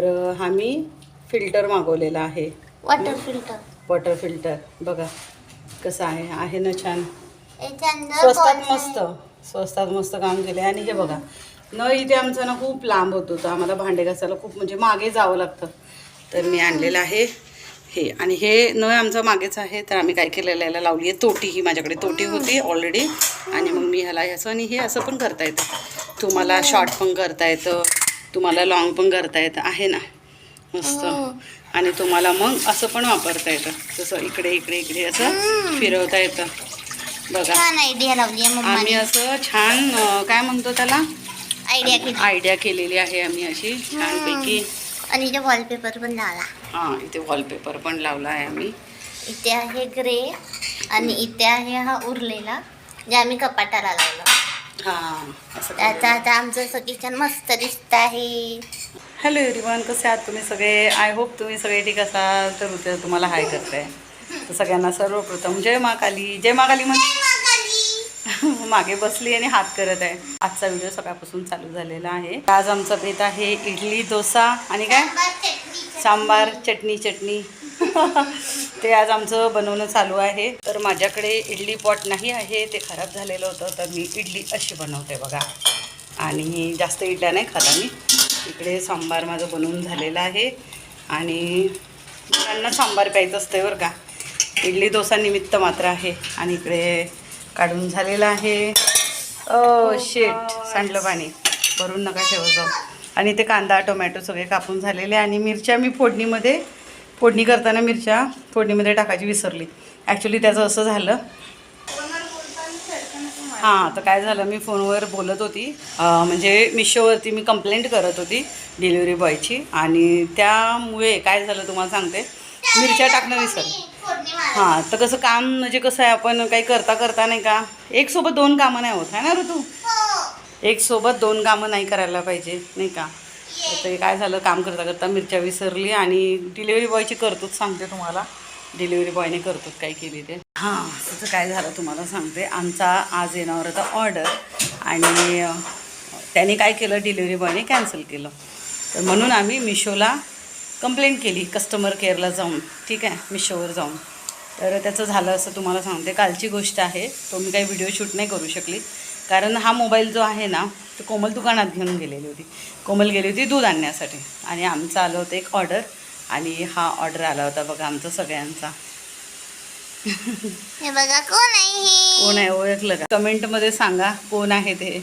तर हा मी फिल्टर मागवलेला आहे. Water filter. Water filter. बघा कसं आहे आहे ना छान. स्वस्तात मस्त. स्वस्तात मस्त काम केले आणि हे बघा न इथे आमचं ना खूप लांब होत होतं. आम्हाला भांडे घासायला खूप म्हणजे मागे जावं लागतं. तर मी आणलेलं आहे हे. आणि हे न आमचं मागेच आहे. तर आम्ही काय केलेलं याला लावली आहे तोटी. ही माझ्याकडे तोटी होती ऑलरेडी आणि मग मी ह्याला ह्याचं आणि हे असं पण करता येतं. तुम्हाला शॉर्ट पण करता येतं. तुम्हाला लॉंग पण करता येतं आहे ना? मस्त. आणि तुम्हाला मग असं पण वापरता येतं. जसं इकडे इकडे इकडे असं फिरवता येतं. बघा. छान आयडिया लावली आहे आम्ही असं छान काय म्हणतो त्याला? आयडिया आयडिया केलेली आहे आम्ही अशी छानपैकी. आणि इथे वॉलपेपर पण लावला. हां इथे वॉलपेपर पण लावला आहे आम्ही. इथे आहे ग्रे आणि इथे आहे हा उरलेला जे आम्ही कपाटाला लावलं. हां. असं त्याचा आता आमचं असं किचन मस्त दिसत आहे. हॅलो एव्हरीवन कसे आहात तुम्ही सगळे? आय होप तुम्ही सगळे ठीक असाल तर उद्या तुम्हाला हाय करते. तर सगळ्यांना सर्वप्रथम जय मा काली जय मा काली म्हण मागे बसली आणि हात करत आहे. आजचा व्हिडिओ सकाळपासून चालू झालेला आहे. आज आमचा बेत आहे इडली डोसा आणि काय? सांबार चटणी चटणी. ते आज आमचं बनवणं चालू आहे. तर माझ्याकडे इडली पॉट नाही आहे ते खराब झालेलं होतं तर मी इडली अशी बनवते बघा. आणि जास्त इडल्या नाही खाला मी. इकडे सांबार माझं बनवून झालेलं आहे. आणि मुलांना सांबार प्यायचं असतं बरं का. इडली डोसा निमित्त मात्र आहे. आणि इकडे काढून झालेलं आहे. ओ शेट सांडलं पाणी. भरून नका ठेवत जाऊ. आणि ते कांदा टोमॅटो सगळे कापून झालेले. आणि मिरच्या मी फोडणीमध्ये फोडणी करताना मिरच्या फोडणीमध्ये टाकायची विसरली. ॲक्च्युली त्याचं असं झालं. हां तर काय झालं मी फोनवर बोलत होती. म्हणजे मिशोवरती मी कंप्लेंट करत होती डिलिव्हरी बॉयची आणि त्यामुळे काय झालं तुम्हाला सांगते. मिरच्या टाकणं विसरली. हां तर कसं काम म्हणजे कसं आहे आपण काही करता करता नाही का एक सोबत दोन कामं नाही होत. आहे ना ऋतू? एक सोबत दोन कामं नाही करायला पाहिजे नाही का? तर ते काय झालं काम करता करता मिरच्या विसरली आणि डिलिव्हरी बॉयची करतोच सांगते तुम्हाला. डिलिव्हरी बॉयने करतोच काय केली ते. हां तसं काय झालं तुम्हाला सांगते. आमचा आज येणार होता ऑर्डर आणि त्याने काय केलं डिलिव्हरी बॉयने कॅन्सल केलं. तर म्हणून आम्ही मिशोला कंप्लेंट केली कस्टमर केअरला जाऊन. ठीक आहे मिशोवर जाऊन. तर त्याचं झालं असं तुम्हाला सांगते. कालची गोष्ट आहे तो मी काही व्हिडिओ शूट नाही करू शकली. कारण हा मोबाईल जो आहे ना तो कोमल दुकानात घेऊन गेलेली होती. कोमल गेली होती दूध आणण्यासाठी. आणि आमचं आलं होतं एक ऑर्डर. आणि हा ऑर्डर आला होता बघा आमचा सगळ्यांचा. हे बघा कोण आहे कोण आहे ओळखलं का? कमेंटमध्ये सांगा कोण आहे ते.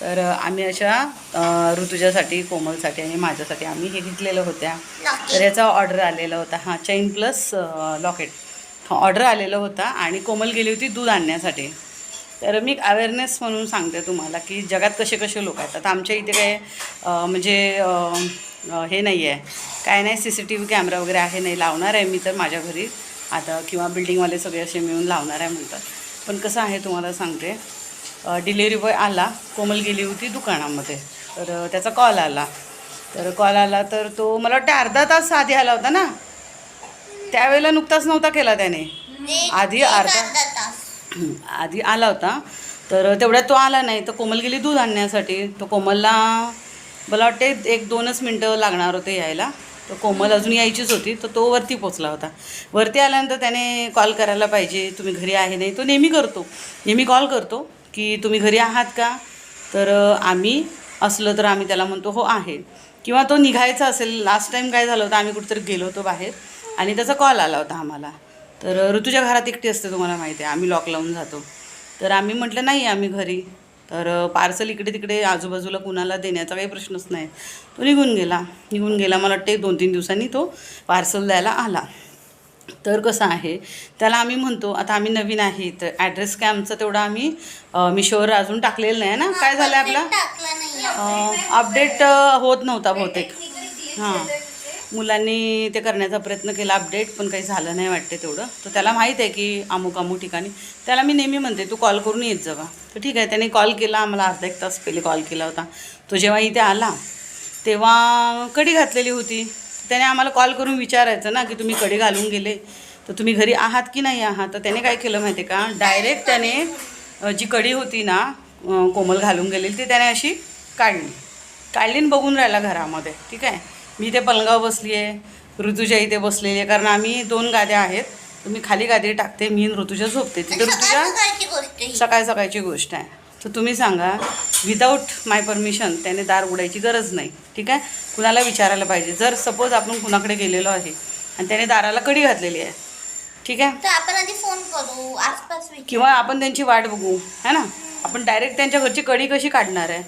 तर आम्ही अशा ऋतुजासाठी कोमलसाठी आणि माझ्यासाठी आम्ही हे घेतलेलं होत्या. तर याचा ऑर्डर आलेला होता. हां चैन प्लस लॉकेट. ऑर्डर आलेला होता आणि कोमल गेली होती दूध आणण्यासाठी. तर मी अवेअरनेस म्हणून सांगते तुम्हाला की जगात कसे कसे लोक आहेत. आता आमच्या इथे काय म्हणजे हे नाही आहे काय नाही C C T V camera वगैरे आहे नाही लावणार आहे मी तर माझ्या घरी. आता किंवा बिल्डिंगवाले सगळे असे मिळून लावणार आहे म्हणतात. पण कसं आहे तुम्हाला सांगते डिलेवरी बॉय आला कोमल गेली होती दुकानामध्ये. तर त्याचा कॉल आला. तर कॉल आला तर तो मला वाटतं अर्धा तास आधी आला होता ना? त्यावेळेला नुकताच नव्हता केला त्याने. आधी अर्धा- आधी आला होता. तर तेवढ्यात तो आला नाही. तर कोमल गेली दूध आणण्यासाठी. तर कोमलला मला वाटते एक दोनच मिनटं लागणार होते यायला. तर कोमल अजून यायचीच होती. तर तो वरती पोचला होता. वरती आल्यानंतर त्याने कॉल करायला पाहिजे. तुम्ही घरी आहे नाही. तो नेहमी करतो. नेहमी कॉल करतो की तुम्ही घरी आहात का? तर आम्ही असलं तर आम्ही त्याला म्हणतो हो आहे. किंवा तो निघायचा असेल. लास्ट टाईम काय झालं होतं? आम्ही कुठेतरी गेलो होतो बाहेर. आणि त्याचा कॉल आला होता आम्हाला. तर ऋतूच्या घरात एकटी असते तुम्हाला माहिती आहे. आम्ही लॉक लावून जातो. तर आम्ही म्हटलं नाही आम्ही घरी. तर पार्सल इकडे तिकडे आजूबाजूला कुणाला देण्याचा काही प्रश्नच नाही. तो निघून गेला. निघून गेला मला वाटते दोन तीन दिवसांनी तो पार्सल द्यायला आला. तर कसं आहे त्याला आम्ही म्हणतो आता आम्ही नवीन आहे तर ॲड्रेस काय आमचा तेवढा आम्ही मिशोवर अजून टाकलेलं नाही ना? काय झालं आपलं? अपडेट होत नव्हता बहुतेक. हां. मुलांनी ते करण्याचा प्रयत्न केला. अपडेट पण काही झालं नाही वाटते तेवढं. तर त्याला माहीत आहे की अमुक अमुक ठिकाणी. त्याला मी नेहमी म्हणते तू कॉल करून येत जावा तर ठीक आहे त्याने कॉल केला. आम्हाला अर्धा एक तास पहिले कॉल केला होता. तो जेव्हा इथे आला तेव्हा कडी घातलेली होती. त्याने आम्हाला कॉल करून विचारायचं ना की तुम्ही कडी घालून गेले. तर तुम्ही घरी आहात की नाही आहात? तर त्याने काय केलं माहिती आहे का? डायरेक्ट त्याने जी कडी होती ना कोमल घालून गेलेली ती त्याने अशी काढली. काढली आणि बघून राहिला घरामध्ये. ठीक आहे? मी ते पलंगावर बसली आहे ऋतुजा इथे बसलेली आहे कारण आम्ही दोन गाद्या आहेत. तर मी खाली गादी टाकते मी आणि ऋतुजा झोपते. तिथे ऋतुजा सकाळ सकाळची गोष्ट आहे. तर तुम्ही सांगा विदाऊट माय परमिशन त्याने दार उडायची गरज नाही. ठीक आहे? कुणाला विचारायला पाहिजे? जर सपोज आपण कुणाकडे गेलेलो आहे आणि त्याने दाराला कडी घातलेली आहे. ठीक आहे? तर आपण आधी फोन करू आसपास. किंवा आपण त्यांची वाट बघू है ना? आपण डायरेक्ट त्यांच्या घरची कडी कशी काढणार आहे?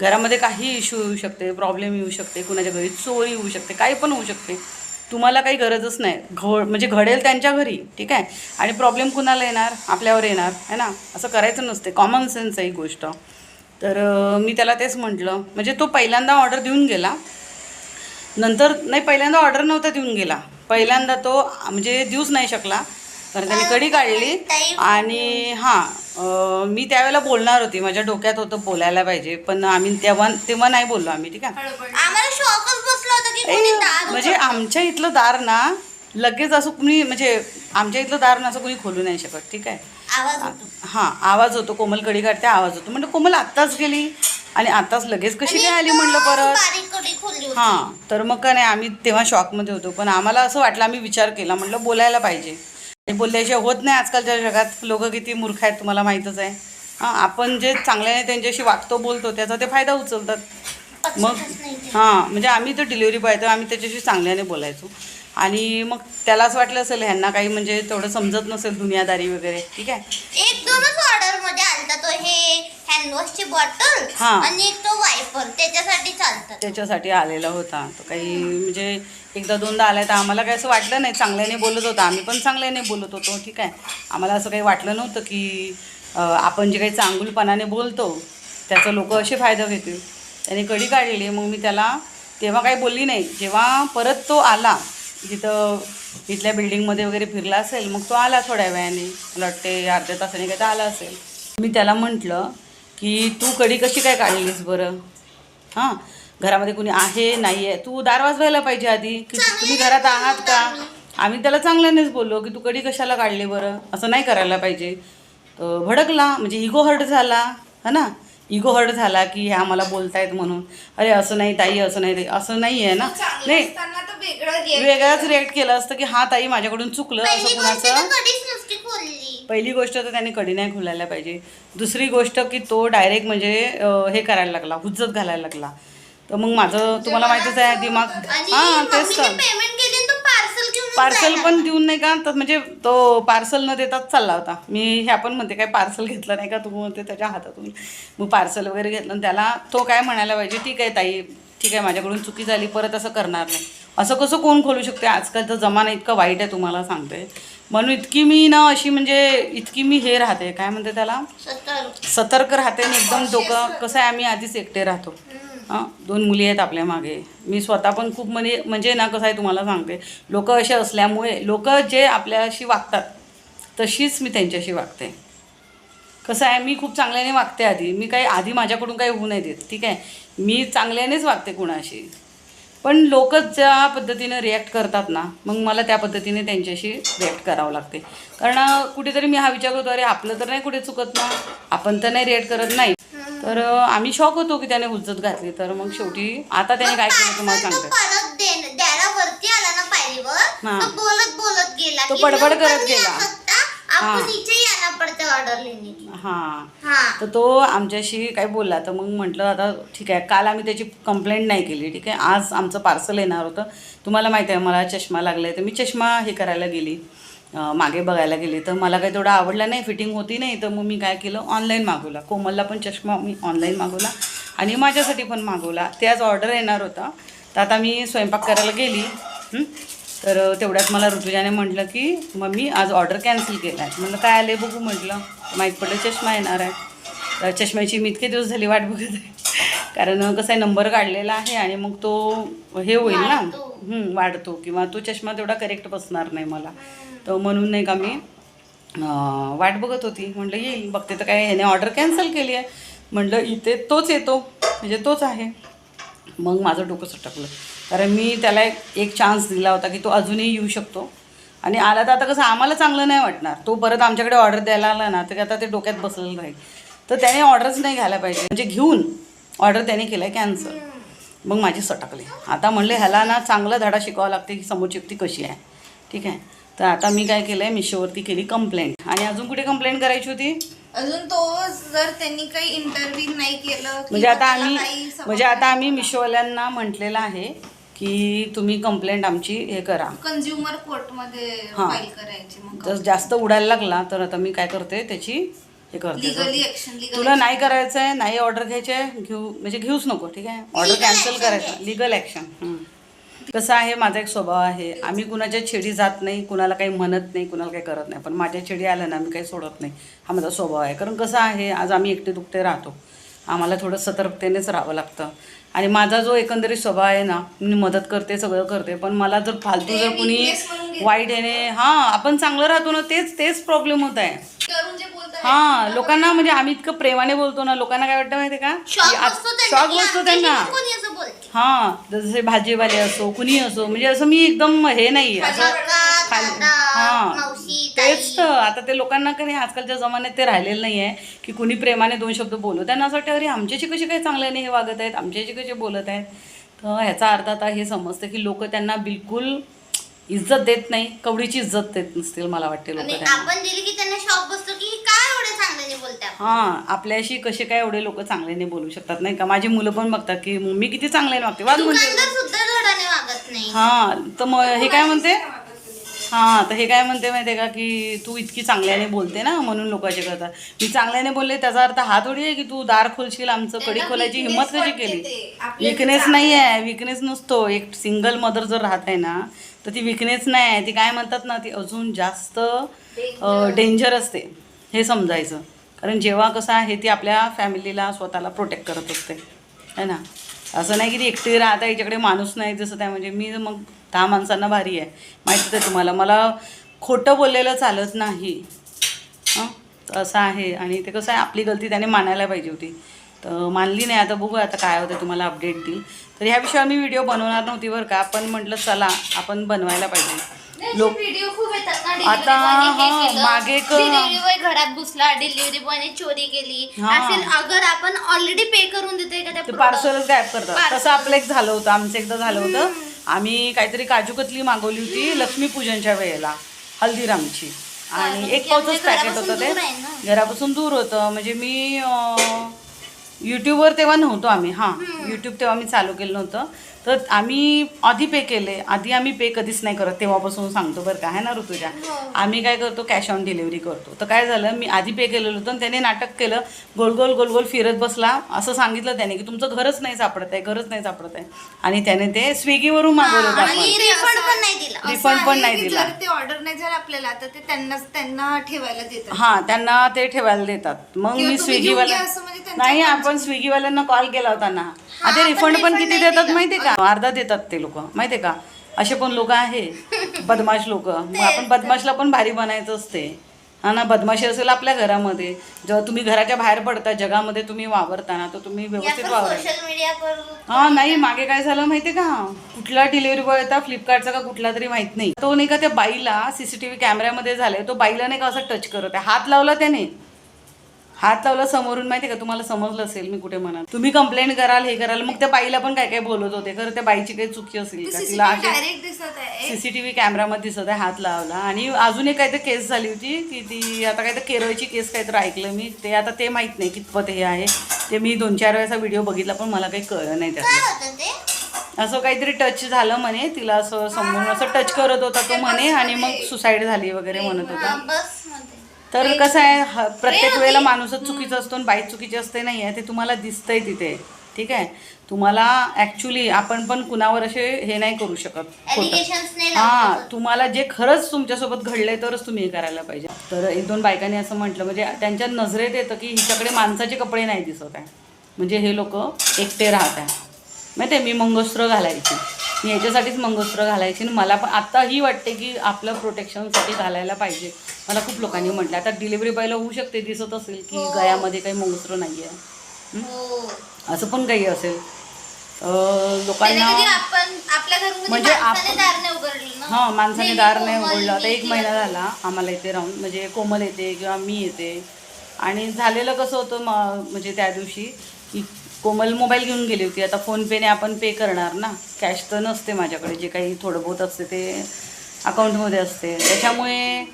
घरामध्ये काही इश्यू येऊ शकते प्रॉब्लेम येऊ शकते कुणाच्या घरी चोरी होऊ शकते काही पण होऊ शकते. तुम्हाला काही गरजच नाही. घ म्हणजे घडेल त्यांच्या घरी ठीक आहे? आणि प्रॉब्लेम कुणाला येणार? आपल्यावर येणार है ना? असं करायचं नसते. कॉमन सेन्स आहे ही गोष्ट. तर मी त्याला तेच म्हटलं. म्हणजे तो पहिल्यांदा ऑर्डर देऊन गेला. नंतर नाही पहिल्यांदा ऑर्डर नव्हता देऊन गेला. पहिल्यांदा तो म्हणजे देऊच नाही शकला. कारण त्याने कडी काढली. आणि हां मी त्यावेळेला बोलणार होती. माझ्या डोक्यात होतं बोलायला पाहिजे. पण आम्ही तेव्हा तेव्हा नाही बोललो आम्ही ठीक आहे? आम्हाला शॉकच बसला होता की कोणी ए, दार म्हणजे. आमच्या इथलं दार ना लगेच असं कुणी म्हणजे आमच्या इथलं दार ना असं कुणी खोलू नाही शकत ठीक आहे? आवाज होतो. हां आवाज होतो. कोमल कडी काढते आवाज होतो. म्हणजे कोमल आत्ताच गेली आणि आत्ताच लगेच कशी काय आली म्हणलं एकदम परत? बारीक कडी खोलली होती. हां तर मग का नाही आम्ही तेव्हा शॉकमध्ये होतो. पण आम्हाला असं वाटलं आम्ही विचार केला. म्हटलं बोलायला पाहिजे. बोलल्याशिवाय होत नाही आजकालच्या जगात. लोक किती मूर्ख आहेत तुम्हाला माहीतच आहे. हां आपण जे चांगल्याने त्यांच्याशी वागतो बोलतो त्याचा ते फायदा उचलतात. मग. हां म्हणजे आम्ही तर डिलिव्हरी बॉय तर आम्ही त्याच्याशी चांगल्याने बोलायचो. आणि मग त्याला असं वाटलं असेल ह्यांना काही म्हणजे तेवढं समजत नसेल दुनियादारी वगैरे ठीक आहे? एक दोनच ऑर्डरमध्ये आलता तो हे हँडवॉशची बॉटल हा. आणि तो वायपर त्याच्यासाठी चालतात त्याच्यासाठी आलेला होता. तो काही म्हणजे एकदा दोनदा आला तर आम्हाला काही असं वाटलं नाही. चांगल्याने बोलत होता. आम्ही पण चांगल्याने बोलत होतो. ठीक आहे. आम्हाला असं काही वाटलं नव्हतं की आपण जे काही चांगुलपणाने बोलतो त्याचा लोक असे फायदा घेतील. त्याने कडी काढलेली मग मी त्याला तेव्हा काही बोलली नाही. जेव्हा परत तो आला जिथं इथल्या बिल्डिंगमध्ये वगैरे फिरला असेल मग तो आला थोड्या वेळाने. मला वाटते अर्ध्या तासाने काय तर आला असेल. मी त्याला म्हटलं की तू कडी कशी काय काढलीस बरं? हां. घरामध्ये कुणी आहे नाही आहे तू दार वाजवायला पाहिजे आधी की तुम्ही घरात आहात का? आम्ही त्याला चांगल्यानेच बोललो की तू कडी कशाला काढली बरं? असं नाही करायला पाहिजे. तर भडकला म्हणजे इगो हर्ट झाला हा ना? इगो हर्ट झाला की ह्या मला बोलतायत म्हणून. अरे असं नाही ताई असं नाही ताई असं नाही. आहे ना नाही वेगळाच रिॲक्ट केलं असतं की हा ताई माझ्याकडून चुकलं असं कुणाचं? पहिली गोष्ट तर त्याने कडी नाही खोलायला पाहिजे. दुसरी गोष्ट की तो डायरेक्ट म्हणजे हे करायला लागला हुज्जत घालायला लागला. तर मग माझं तुम्हाला माहितीच आहे दिमाग हां तेच तर. पार्सल पण देऊन नाही का तर म्हणजे तो पार्सल न देताच चालला होता. मी ह्या पण म्हणते काय पार्सल घेतलं नाही का तू म्हणते त्याच्या हातातून. मग पार्सल वगैरे घेतलं आणि त्याला तो काय म्हणायला पाहिजे ठीक आहे ताई ठीक आहे माझ्याकडून चुकी झाली परत असं करणार नाही. असं कसं कोण खोलू शकते? आजकालचा जमाना इतका वाईट आहे तुम्हाला सांगते. म्हणून इतकी मी ना अशी म्हणजे इतकी मी हे राहते. काय म्हणते त्याला? सतर्क. सतर्क राहते आणि एकदम डोकं कसं आहे आम्ही आधीच एकटे राहतो. हां दोन मुली आहेत आपल्या मागे. मी स्वतः पण खूप म्हणजे म्हणजे ना कसं आहे तुम्हाला सांगते लोक असे असल्यामुळे लोक जे आपल्याशी वागतात तशीच मी त्यांच्याशी वागते. कसं आहे मी खूप चांगल्याने वागते आधी. मी काही आधी माझ्याकडून काही होऊ नाही देत ठीक आहे? मी चांगल्यानेच वागते कुणाशी. पण लोक ज्या पद्धतीनं रिॲक्ट करतात ना मग मला त्या पद्धतीने त्यांच्याशी रिॲक्ट करावं लागते. कारण कुठेतरी मी हा विचार करतो अरे आपलं तर नाही कुठे चुकत ना? आपण तर नाही रिॲक्ट करत नाही. तर आम्ही शॉक होतो की त्याने हुज्जत घातली तर मग शेवटी आता त्याने काय केलं तुम्हाला सांगते. तो बोलत बोलत गेला तो की बडबड लवकर करत गेला. हा. नीचे ही आना पड़ता ऑर्डर लेने के लिए. हां हा तर तो आमच्याशी काय बोलला तर मग म्हटलं आता ठीक आहे काल आम्ही त्याची कंप्लेंट नाही केली ठीक आहे आज आमचं पार्सल येणार होतं तुम्हाला माहिती आहे मला चष्मा लागला आहे तर मी चष्मा हे करायला गेली मागे बघायला गेली तर मला काही तेवढा आवडला नाही फिटिंग होती नाही तर मग मी काय केलं ऑनलाईन मागवला. कोमलला पण चष्मा मी ऑनलाईन मागवला आणि माझ्यासाठी पण मागवला. ते आज ऑर्डर येणार होता. तर आता मी स्वयंपाक करायला गेली? तर तेवढ्यात मला ऋतुजाने म्हटलं की मम्मी आज ऑर्डर कॅन्सल केला आहे म्हटलं काय आले बघू म्हटलं. माहीत पडलं चष्मा येणार आहे. तर चष्म्याची मी इतके दिवस झाली वाट बघत आहे. कारण कसं आहे नंबर काढलेला आहे आणि मग तो हे होईल ना. वाढतो. किंवा तो चष्मा तेवढा करेक्ट बसणार नाही मला. तर म्हणून नाही का मी वाट बघत होती. म्हटलं येईल बघते. तर काय ह्याने ऑर्डर कॅन्सल केली आहे. म्हटलं इथे तोच येतो. म्हणजे तोच आहे. मग माझं डोकं सटकलं. कारण मी त्याला एक एक चान्स दिला होता की तो अजूनही येऊ शकतो. आणि आला तर आता कसं आम्हाला चांगलं नाही वाटणार. तो परत आमच्याकडे ऑर्डर द्यायला आला ना तर आता ते डोक्यात बसलेलं राहील. तर त्याने ऑर्डरच नाही घ्यायला पाहिजे. म्हणजे घेऊन ऑर्डर त्याने केलं आहे कॅन्सल मग माझी सटकले. आता म्हणले ह्याला ना चांगला धडा शिकवावा लागते की समोरची व्यक्ती कशी आहे? ठीक आहे. तर आता मी काय केलं आहे मिशोवरती केली कंप्लेंट आणि अजून कुठे कंप्लेंट करायची होती? अजून तो जर त्यांनी काही इंटरव्ह्यू नाही केलं म्हणजे आता आम्ही म्हणजे आता आम्ही मिशोवाल्यांना म्हटलेलं आहे की तुम्ही कंप्लेंट आमची हे करा. कंझ्युमर कोर्टमध्ये हा. फाईल करायची मग जर जास्त उडायला लागला तर आता मी काय करते त्याची हे करते. तुला नाही करायचं आहे नाही ऑर्डर घ्यायची आहे घेऊ म्हणजे घेऊच नको ठीक आहे? ऑर्डर कॅन्सल करायचं. लिगल ॲक्शन कसं आहे माझा एक स्वभाव आहे. आम्ही कुणाच्या छेडी जात नाही कुणाला काही म्हणत नाही कुणाला काही करत नाही. पण माझ्या छेडी आल्या ना मी काही सोडत नाही. हा माझा स्वभाव आहे. कारण कसं आहे आज आम्ही एकटे दुकटे राहतो. आम्हाला थोडं सतर्कतेनेच राहावं लागतं. आणि माझा जो एकंदरीत स्वभाव आहे ना मी मदत करते सगळं करते. पण मला जर फालतू जर कुणी वाईट येणे हां आपण चांगलं राहतो ना तेच तेच प्रॉब्लेम होत आहे. हा लोकांना म्हणजे आम्ही इतकं प्रेमाने बोलतो ना लोकांना काय वाटतं माहिती का? शॉक बसतो त्यांना हा जसे भाजीवाले असो कुणी असो म्हणजे असं मी एकदम हे नाही असं खाली- हा. तेच तर आता ते लोकांना काही आजकालच्या जमान्यात ते राहिलेलं नाही आहे की कुणी प्रेमाने दोन शब्द बोलू. त्यांना असं वाटतं अरे आमच्याशी कशी काही चांगल्याने हे वागत आहेत? आमच्याशी कसे बोलत आहेत? तर ह्याचा अर्थ आता हे समजतं की लोक त्यांना बिलकुल इज्जत देत नाही कवडीची इज्जत देत नसतील मला वाटते लोक त्यांना. आपण दिली की त्यांना शॉक बसतो की काय एवढे चांगल्याने बोलतात हा आपल्याशी कसे काय एवढे लोक चांगल्याने बोलू शकतात नाही का? माझी मुलं पण बघतात की मी किती चांगल्याने वागते. वाद म्हणजे दुकानदार सुद्धा धडाने वागत नाही. हा तर मग हे काय म्हणते? हा तर हे काय म्हणते माहितीये का की तू इतकी चांगल्याने बोलते ना म्हणून लोकांचे करतात. मी चांगल्याने बोलले त्याचा अर्थ हा थोडी आहे की तू दार खोलशील आमचं कडी खोलायची हिंमत कशी केली? विकनेस नाही आहे विकनेस नसतो. एक सिंगल मदर जर राहत आहे ना तर ती विकनेस नाही आहे ती काय म्हणतात ना ती अजून जास्त डेंजर असते. हे समजायचं. कारण जेव्हा कसं आहे ती आपल्या फॅमिलीला स्वतःला प्रोटेक्ट करत असते. है ना? असं नाही की ती एकटी राहता याच्याकडे माणूस नाही जसं त्या म्हणजे मी मग दहा माणसांना भारी आहे. माहितीच आहे तुम्हाला मला खोटं बोललेलं चालत नाही. हं? असं आहे. आणि ते कसं आहे आपली गलती त्याने मानायला पाहिजे होती. तर मानली नाही आता बघू आता काय होतं तुम्हाला अपडेट देईल. तर ह्या विषयावर मी व्हिडिओ बनवणार नव्हती बरं का पण म्हटलं चला आपण बनवायला पाहिजे. लोक व्हिडिओ खूप येतात ना आता, हा, मागे एक- घरात घुसला डिलिव्हरी बॉयने चोरी केली. हा. असेल अगर आपण ऑलरेडी पे करून देतोय का ते त्या पार्सलच गायब करतात. Parcel. तसं आपलं एक झालं होतं आमचं एकदा झालं होतं. आम्ही काहीतरी काजू कतली मागवली होती लक्ष्मीपूजनच्या वेळेला हल्दीरामची. आणि कारण एक पावचंच आमच्या पॅकेट होतं घरापासून दूर आहे ते ना. घरापासून दूर होतं. म्हणजे मी अं, यूट्यूबवर तेव्हा नव्हतो आम्ही. हां यूट्यूब तेव्हा मी चालू केलं नव्हतं. तर आम्ही आधी पे केले. आधी आम्ही पे कधीच नाही करत तेव्हापासून सांगतो बरं का. आहे ना ऋतुजा? आम्ही काय करतो कॅश ऑन डिलिव्हरी करतो. तर काय झालं मी आधी पे केलेलं होतं त्याने नाटक केलं. गोल गोल गोल गोल फिरत बसला. असं सांगितलं त्याने की तुमचं घरच नाही सापडत आहे घरच नाही सापडत आहे. आणि त्याने ते स्विगीवरून मागवलं होतं आपण. रिफंड पण नाही दिला. Refund पण नाही दिला. जर ते ऑर्डर नाही झालं आपल्याला तर ते त्यांनाच त्यांना ठेवायला देतात. हां त्यांना ते ठेवायला देतात. मग मी असं म्हणजे त्यांच्या नाही आपण स्विगीवाल्यांना कॉल केला होता ना. आता रिफंड पण किती देतात. माहितीये का? अर्धा देतात ते लोक माहितीये का? असे पण लोक आहे बदमाश लोक. मग आपण बदमाशला पण भारी बनायचं असते. हा ना बदमाशी असेल आपल्या घरामध्ये. जेव्हा तुम्ही घराच्या बाहेर पडता जगामध्ये तुम्ही वावरताना तर तुम्ही व्यवस्थित वावरा हा नाही मागे काय झालं माहितीये का? कुठला डिलिव्हरी बॉय होता फ्लिपकार्टचा का कुठला तरी माहीत नाही. तो नाही का त्या बाईला सीसीटीव्ही कॅमेऱ्यामध्ये झाले तो बाईला नाही का असं टच करत आहे? हात लावला त्याने. हात लावला समोरून माहितीये का? तुम्हाला समजलं असेल मी कुठे म्हणाल. तुम्ही कंप्लेंट कराल हे कराल मग त्या बाईला पण काय काय बोलत होते? खरं त्या बाईची काही चुकी असेल का? तिला सीसीटीव्ही कॅमेरामध्ये दिसत आहे. हात लावला. आणि अजून एक काहीतरी केस झाली होती की ती आता काहीतरी केरळची केस काहीतरी ऐकलं मी. ते आता ते माहीत नाही कितपत हे आहे. ते मी दोन चार वेळेचा व्हिडिओ बघितला पण मला काही कळलं नाही त्यातलं. काय होतं ते? असं काहीतरी टच झालं म्हणे तिला असं समोरून असं टच करत होता तो म्हणे आणि मग सुसाईड झाली वगैरे म्हणत होता. तर कसं आहे ह- प्रत्येक वेळेला माणूसच चुकीचं असतो आणि बाई चुकीची असते नाही आहे ते तुम्हाला दिसतंय तिथे ठीक आहे? तुम्हाला ॲक्च्युली आपण पण कुणावर असे हे नाही करू शकत खोटं. नाही हा. तुम्हाला जे खरंच तुमच्यासोबत घडलंय तरच तुम्ही हे करायला पाहिजे. तर एक दोन बायकांनी असं म्हटलं म्हणजे त्यांच्या नजरेत येतं की हिच्याकडे माणसाचे कपडे नाही दिसत आहे. म्हणजे हे लोक एकटे राहत आहे. माहिती आहे मी मंगळसूत्र घालायची. मी याच्यासाठीच मंगळसूत्र घालायची आणि मला पण आत्ताही वाटते की आपलं प्रोटेक्शनसाठी घालायला पाहिजे. मला खूप लोकांनी म्हटलं आता डिलिव्हरी बॉयला होऊ शकते दिसत असेल की गळ्यामध्ये काही मंगळसूत्र नाही आहे हो. असं पण काही असेल. लोकांना म्हणजे हां माणसाने दार नाही उघडलं. आता एक महिना झाला आम्हाला इथे राहून. म्हणजे कोमल येते किंवा मी येते. आणि झालेलं कसं होतं म म्हणजे त्या दिवशी की कोमल मोबाईल घेऊन गेली होती. आता फोनपेने आपण पे करणार ना. कॅश तर नसते माझ्याकडे. जे काही थोडं बहुत असते ते अकाउंटमध्ये असते. त्याच्यामुळे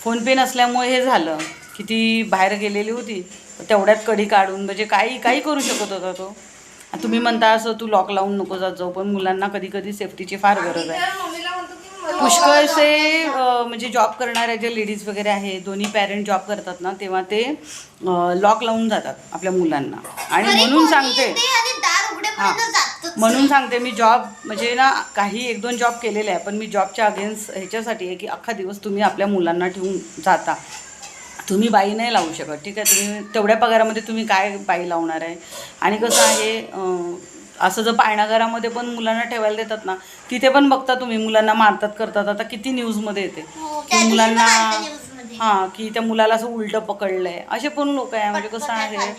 फोनपे नसल्यामुळे हे झालं की ती बाहेर गेलेली होती. तेवढ्यात कडी काढून म्हणजे काही काही करू शकत होता तो. तुम्ही म्हणता असं तू लॉक लावून नको जात जाऊ पण मुलांना कधी कधी सेफ्टीची फार गरज आहे. पुष्कळसे म्हणजे जॉब करणाऱ्या जे लेडीज वगैरे आहे दोन्ही पॅरेंट जॉब करतात ना तेव्हा ते लॉक लावून जातात आपल्या मुलांना. आणि म्हणून सांगते जातच म्हणून सांगते मी जॉब म्हणजे ना काही एक दोन जॉब केलेले आहे पण मी जॉबच्या अगेन्स्ट ह्याच्यासाठी आहे की अख्खा दिवस तुम्ही आपल्या मुलांना ठेवून जाता. तुम्ही बाई नाही लावू शकत ठीक आहे? तुम्ही तेवढ्या पगारामध्ये तुम्ही काय बाई लावणार आहे? आणि कसं आहे असं जर पाळणाघरामध्ये पण मुलांना ठेवायला देतात ना तिथे पण बघता तुम्ही मुलांना मारतात करतात. आता किती न्यूजमध्ये येते. हो, की मुलांना. हां की त्या मुलाला असं उलटं पकडलंय. असे पण लोक आहे. म्हणजे कसं आहे.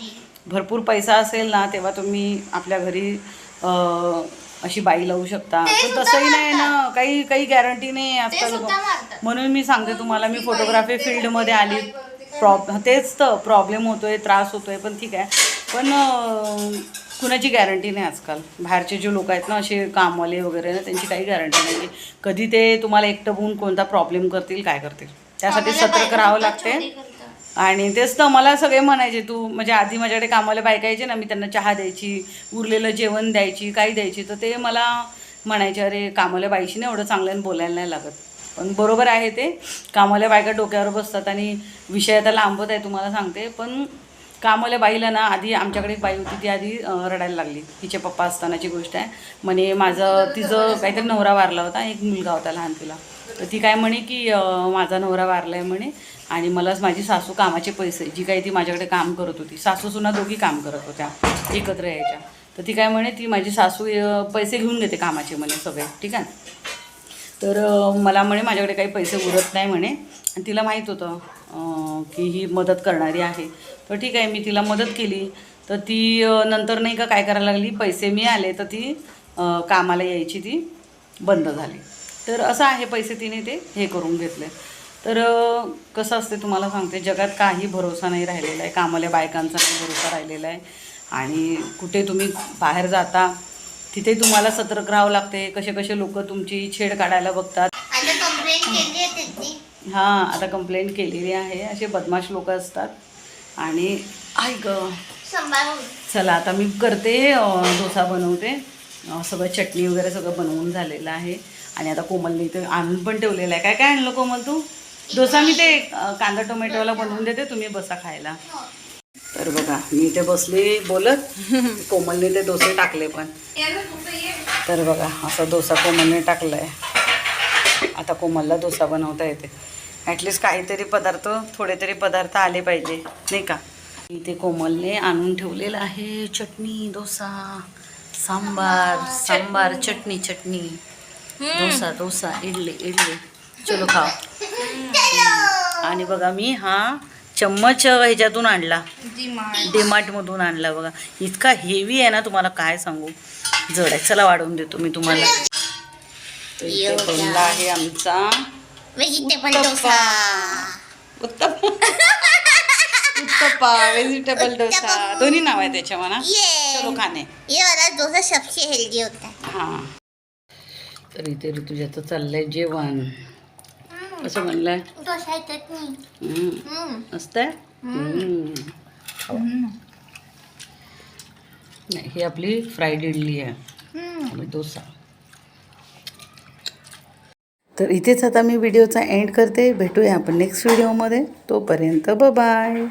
भरपूर पैसा असेल ना तेव्हा तुम्ही आपल्या घरी अशी बाई लावू शकता. पण तसंही नाही ना. काही काही गॅरंटी नाही आजकाल म्हणून मी सांगते तुम्हाला मी फोटोग्राफी फील्डमध्ये आली. प्रॉब तेच तर प्रॉब्लेम होतोय त्रास होतोय पण ठीक आहे. पण कुणाची गॅरंटी नाही आजकाल? बाहेरचे जे लोक आहेत ना असे कामवाले वगैरे ना त्यांची काही गॅरंटी नाही कधी ते तुम्हाला एकटं बघून कोणता प्रॉब्लेम करतील काय करतील? त्यासाठी सतर्क राहावं लागते. आणि तेच तर मला सगळे म्हणायचे तू म्हणजे आधी माझ्याकडे कामाला बायका यायचे ना मी त्यांना चहा द्यायची उरलेलं जेवण द्यायची काही द्यायची. तर ते मला म्हणायचे अरे कामाला बाईशी ना एवढं चांगल्याने बोलायला नाही लागत. पण बरोबर आहे ते. कामाला बायका डोक्यावर बसतात आणि विषय आता लांबत आहे तुम्हाला सांगते. पण कामाला बाईला ना आधी आमच्याकडे एक बाई होती ती आधी रडायला लागली. तिचे पप्पा असतानाची गोष्ट आहे. म्हणे माझं तिचं काहीतरी नवरा वारला होता एक मुलगा होता लहान तिला. तर ती काय म्हणे की माझा नवरा वारला आहे म्हणे आणि मलाच माझी सासू कामाचे पैसे जी काही ती माझ्याकडे काम करत होती. सासू सुना दोघी काम करत होत्या एकत्र यायच्या. तर ती काय म्हणे ती माझी सासू पैसे घेऊन घेते कामाचे म्हणे सगळे ठीक आहे? तर मला म्हणे माझ्याकडे काही पैसे उरत नाही म्हणे. आणि तिला माहीत होतं की ही मदत करणारी आहे. तर ठीक आहे मी तिला मदत केली. तर ती नंतर नाही का काय करायला लागली पैसे मी आले तर ती कामाला यायची ती बंद झाली. तर असं आहे पैसे तिने ते हे करून घेतले. तर कसं असते तुम्हाला सांगते जगात काही भरोसा नाही राहिलेला आहे. कामाला बायकांचा नाही भरोसा राहिलेला आहे. आणि कुठे तुम्ही बाहेर जाता तिथे तुम्हाला सतर्क राहावं लागते. कसे कसे लोक तुमची छेड काढायला बघतात. हां आता कंप्लेंट केलेली आहे. असे बदमाश लोक असतात. आणि सांभाळून चला आता मी करते डोसा बनवते. सगळं चटणी वगैरे सगळं बनवून झालेलं आहे. आणि आता कोमलने इथे आणून पण ठेवलेलं आहे. काय काय आणलं कोमल तू? डोसा मी ते कांदा टोमॅटोला बनवून देते तुम्ही बसा खायला. तर बघा मी इथे बसली बोलत. कोमलने ते डोसे टाकले पण. तर बघा असा डोसा कोमलने टाकला आहे आता कोमलला डोसा बनवता येते. ॲटलिस्ट काहीतरी पदार्थ थोडे तरी पदार्थ आले पाहिजे नाही का? इथे कोमलने आणून ठेवलेलं आहे चटणी डोसा सांबार सांबार चटणी चटणी. डोसा डोसा इडली इडली. चलो खाओ. आणि बघा मी हा चम्मच ह्याच्यातून आणला. डीमार्टमधून आणला बघा. इतका हेवी आहे ना तुम्हाला काय सांगू? जड आहे. चला वाढवून देतो मी तुम्हाला. इथे. बनला आहे आमचा. व्हेजिटेबल. डोसा. उत्तप्पा. उत्तप्पा व्हेजिटेबल डोसा. दोन्ही नाव आहे त्याच्या म्हणा चलो खाणे ये वाला डोसा सबसे हेल्दी होता. है. हां तर इथे ऋतुजाचं चाललंय जेवण. कसं म्हणलंय? डोसा. मस्त आहे. खावा. नाही ही आपली फ्राईड इडली आहे. डोसा. तर इथेच आता मी व्हिडिओचा एंड करते. भेटूया आपण नेक्स्ट व्हिडिओमध्ये तोपर्यंत ब बाय